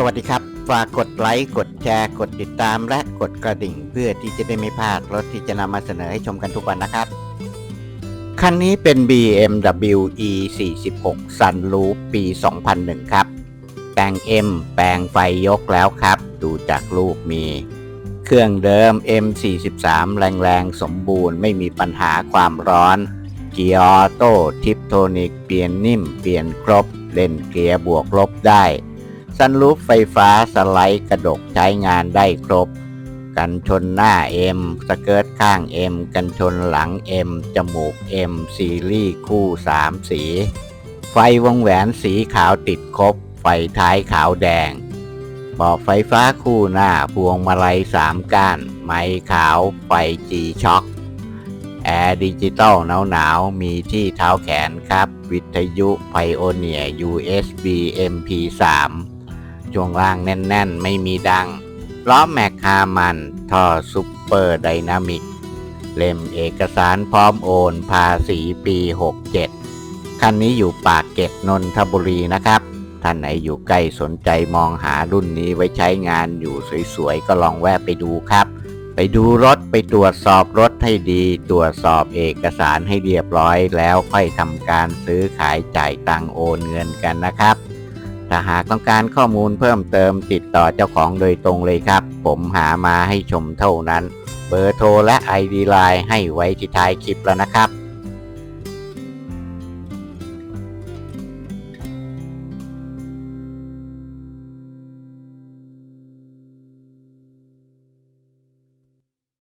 สวัสดีครับ ฝากกดไลค์ กดแชร์ กดติดตามและกดกระดิ่ง เพื่อที่จะได้ไม่พลาดรถที่จะนำมาเสนอให้ชมกันทุกวันนะครับ คันนี้เป็น BMW E 46 Sunroof ปี 2001 ครับ แต่ง M แปลงไฟยกแล้วครับ ดูจากรูปมี เครื่องเดิม M43 แรงๆ สมบูรณ์ไม่มีปัญหาความร้อน เกียร์ออโต้ทิปโทนิก เปลี่ยนนิ่ม เปลี่ยนครบ เล่นเกียร์บวกลบได้ ซันรูฟไฟฟ้าสไลด์กระดกใช้งานได้ครบ กันชนหน้า M สเกิร์ตข้าง M กันชนหลัง M จมูก M ซีรีส์คู่ 3 สี ไฟวงแหวนสีขาวติดครบ ไฟท้ายขาวแดงเบาะไฟฟ้าคู่หน้าพวงมาลัย3ก้าน ไม้ขาวไฟจีช็อคแอร์ดิจิตอลหนาวๆ มีที่เท้าแขนครับ วิทยุไพโอเนีย USB MP3 ช่วงล่างแน่น ๆ ไม่มีดังล้อแม็กฮามันท่อซุปเปอร์ไดนามิก เล่มเอกสารพร้อมโอนภาษีปี 67 คันนี้อยู่ปากเกร็ดนนทบุรีนะครับ ท่านไหนอยู่ใกล้สนใจมองหารุ่นนี้ไว้ใช้งานอยู่สวยๆ ก็ลองแวะไปดูครับ ไปดูรถไปตรวจสอบรถให้ดี ตรวจสอบเอกสารให้เรียบร้อยแล้วค่อยทำการซื้อขายจ่ายตังโอนเงินกันนะครับ ถ้าหากต้องการข้อมูลเพิ่มเติมติดต่อเจ้าของโดยตรงเลยครับ ผมหามาให้ชมเท่านั้น เบอร์โทรและ ID ไลน์ให้ไว้ที่ท้ายคลิปแล้วนะครับ